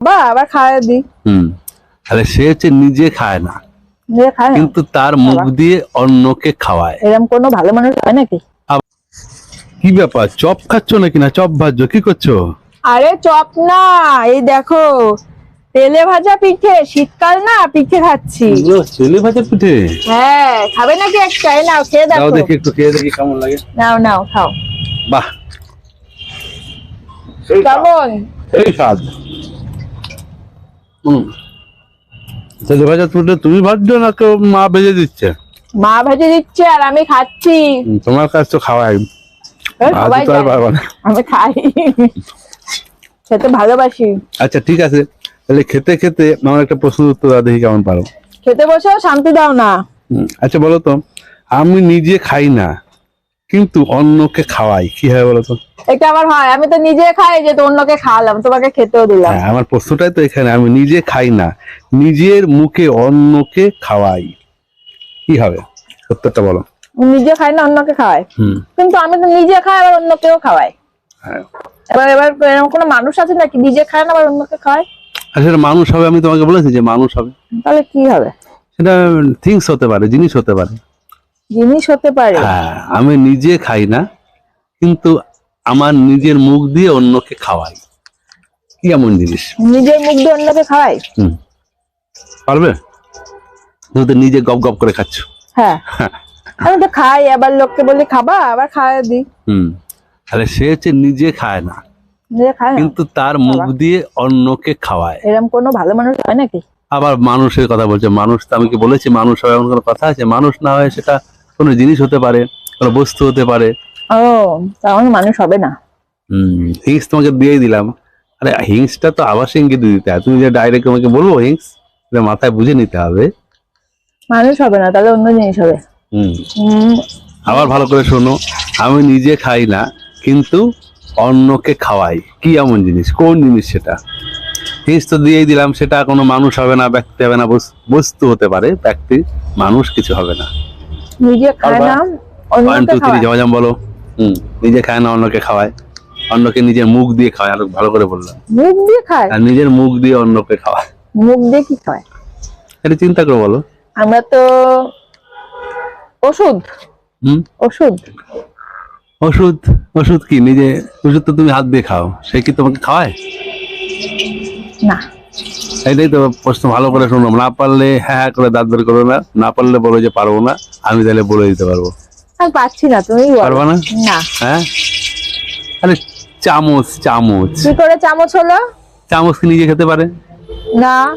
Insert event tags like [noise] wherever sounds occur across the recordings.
বা আবার খাওয়াই দি হুম তাহলে সে হচ্ছে নিজে খায় না। খায় না। কিন্তু তার মুখ দিয়ে অন্যকে খাওয়ায়। এরকম কোনো ভালো মানুষ হয় নাকি? কি ব্যাপার চপ খাচ্ছ নাকি না? চপ ভাজছো কি করছ? আরে চপ না এই দেখো তেলে ভাজা পিঠে শীতকাল না পিঠে খাচ্ছি। ছেলে ভাজা পিঠে? হ্যাঁ খাবে নাকি একটা? এই নাও খেয়ে দাও দেখো। দেখি একটু খেয়ে দেখি কেমন লাগে। নাও নাও খাও। বাহ। কেমন? এই স্বাদ। হুম। ভাজা পিঠে তুমি ভাজছো না কেউ মা ভেজে দিচ্ছে? মা ভেজে দিচ্ছে আর আমি খাচ্ছি। তোমার কাছ তো খাওয়াই আমি খাই। খেতে ভালোবাসি। আচ্ছা ঠিক আছে। তাহলে খেতে খেতে আমার একটা প্রশ্ন উত্তর দাও দেখি কেমন পারো। খেতে বসেও শান্তি দাও না। আচ্ছা বলো তো আমি নিজে খাই না। কিন্তু অন্যকে খাওয়াই কি হয় বলো তো এটা আবার হয় আমি তো নিজে খাই যে তো অন্যকে খাওয়ালাম তোমাকে খেতেও দিলাম। হ্যাঁ আমার প্রশ্নটাই তো এখানে আমি নিজে খাই না নিজের মুখে অন্যকে খাওয়াই কি হবে? সত্যটা বলো। নিজে খাই না অন্যকে খাওয়াই? কিন্তু আমি তো নিজে খাই আবার অন্যকেও খাওয়াই। হ্যাঁ। এবার এবার এরকম কোনো মানুষ আছে নাকি নিজে খায় না আবার অন্যকে খাওয়ায়? আর সেটা মানুষ হবে আমি তোমাকে বলেছি যে মানুষ হবে। তাহলে কি হবে? সেটা থিংস হতে পারে জিনিস হতে পারে। জিনিস হতে পারে। হ্যাঁ আমি নিজে খাই না কিন্তু আমার নিজের মুখ দিয়ে অন্যকে খাওয়াই। কি এমন জিনিস? নিজের মুখ দিয়ে অন্যকে খাওয়াই? পারবে? তুমি তো নিজে গপ গপ করে খাচ্ছ। হ্যাঁ। আমি তো খাই আবার লোককে বলি খাবা আবার খাওয়াই দিই। হুম। তাহলে সে হচ্ছে নিজে খায় না খায় কিন্তু তার মুখ দিয়ে অন্যকে খাওয়ায়। এরকম কোনো ভালো মানুষ হয় নাকি? আবার মানুষের কথা বলছে মানুষ তো আমি কি বলেছি? মানুষ হবে এমন কোনো কথা আছে? মানুষ না হয় সেটা কোনো জিনিস হতে পারে কোনো বস্তু হতে পারে। ও তেমন মানুষ হবে না। হম হিংস তোমাকে দিয়েই দিলাম। আরে হিংসটা তো আবার ইঙ্গিত দিতে হয়। তুমি যে ডাইরেক্ট তোমাকে বলব হিংস এটা মাথায় বুঝে নিতে হবে। মানুষ হবে না তাহলে অন্য জিনিস হবে। হম। আবার ভালো করে শোনো আমি নিজে খাই না কিন্তু অন্যকে খাওয়াই। কি এমন জিনিস? কোন জিনিস সেটা? হিংস তো দিয়েই দিলাম সেটা কোনো মানুষ হবে না ব্যক্তি হবে না বস্তু হতে পারে ব্যক্তি মানুষ কিছু হবে না। নিজে খায় না অন্যকে খাওয়ায়। বলো। হুম নিজে খায় না অন্যকে খাওয়ায়। অন্যকে নিজের মুখ দিয়ে খাওয়ায় আরও ভালো করে বললাম। মুখ দিয়ে খায়? আর নিজের মুখ দিয়ে অন্যকে খাওয়ায়। মুখ দিয়ে কি খায়? এটা চিন্তা করে বলো। আমরা তো ওষুধ। হুম? ওষুধ। ওষুধ ওষুধ কি? নিজে ওষুধ তো তুমি হাত দিয়ে খাও। সে কি তোমাকে খাওয়ায়? না। এটাই তো প্রশ্ন ভালো করে শোনো না পারলে হ্যাঁ হ্যাঁ করে দাঁত বের করো না না পারলে বলো যে পারব না আমি তাহলে বলে দিতে পারব। আমি পাচ্ছি না তুমি পারবা না? না। হ্যাঁ? আরে চামচ চামচ। কি করে চামচ হলো? চামচ কি নিজে খেতে পারে? না।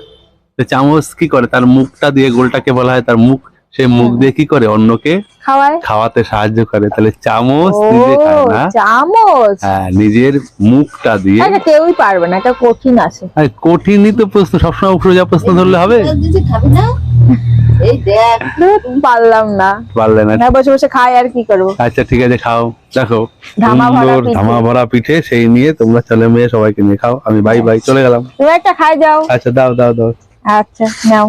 তো চামচ কি করে? তার মুখটা দিয়ে গোলটাকে বলা হয় তার মুখ। সেই মুখ দিয়ে কি করে? অন্যকে? খাওয়ায়? খাওয়াতে সাহায্য করে। তাহলে চামচ নিজে খায় না। চামচ? হ্যাঁ নিজের মুখটা দিয়ে। এটা কেউই পারবে না এটা কঠিন আছে। আরে কঠিনই তো প্রশ্ন সবসময় সোজা প্রশ্ন ধরলে হবে? খাবি না? এই দেখ। [laughs] পারলাম না। পারলে না। না বসে বসে খাই আর কি করব? আচ্ছা ঠিক আছে খাও। দেখো ধামা ভরা সুন্দর পিঠে। ধামা ভরা পিঠে সেই নিয়ে তোমরা ছেলে মেয়ে সবাইকে নিয়ে খাও। আমি বাই বাই চলে গেলাম। তুমি একটা খাই যাও। আচ্ছা দাও দাও দাও। আচ্ছা নাও।